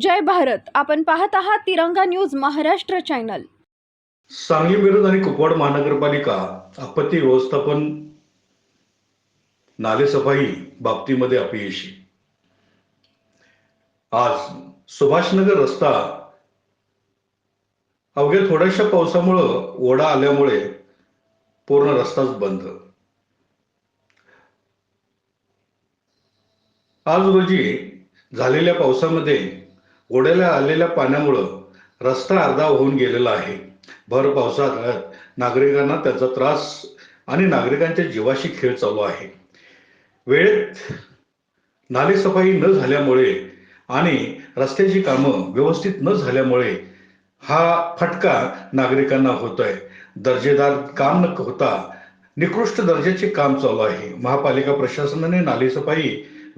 जय भारत. आपण पाहत आहात तिरंगा न्यूज महाराष्ट्र चॅनल. सांगली मिरज आणि कुपवाड महानगरपालिका आपत्ती व्यवस्थापन नालेसफाई बाबतीमध्ये अपयशी. आज सुभाषनगर रस्ता अवघ्या थोड्याशा पावसामुळं ओढा आल्यामुळे पूर्ण रस्ताच बंद. आज रोजी झालेल्या पावसामध्ये ओढ्याला आलेल्या पाण्यामुळं रस्ता अर्धा होऊन गेलेला आहे. भर पावसात नागरिकांना त्याचा त्रास आणि नागरिकांच्या जीवाशी खेळ चालू आहे. वेळेत नालेसफाई न झाल्यामुळे आणि रस्त्याची कामं व्यवस्थित न झाल्यामुळे हा फटका नागरिकांना होत आहे दर्जेदार काम न होता निकृष्ट दर्जाचे काम चालू आहे. महापालिका प्रशासनाने नालेसफाई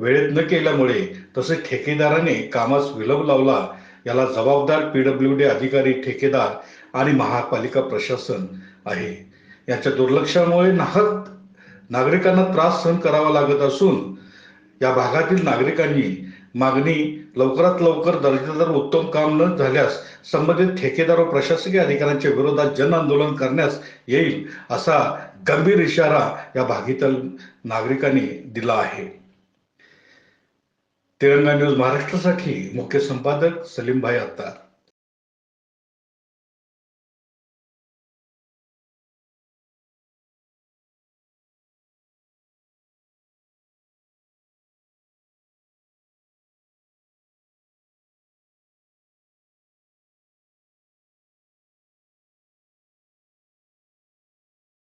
वेळेत न केल्यामुळे तसेच ठेकेदाराने कामास विलंब लावला. याला जबाबदार पीडब्ल्यू डी अधिकारी ठेकेदार आणि महापालिका प्रशासन आहे. याच्या दुर्लक्षामुळे नाहक नागरिकांना त्रास सहन करावा लागत असून या भागातील नागरिकांनी मागणी लवकरात लवकर दर्जेदार उत्तम काम न झाल्यास संबंधित ठेकेदार व प्रशासकीय अधिकाऱ्यांच्या विरोधात जन आंदोलन करण्यास येईल असा गंभीर इशारा या भागातील नागरिकांनी दिला आहे. तिरंगा न्यूज महाराष्ट्रासाठी मुख्य संपादक सलीमभाई अत्तार.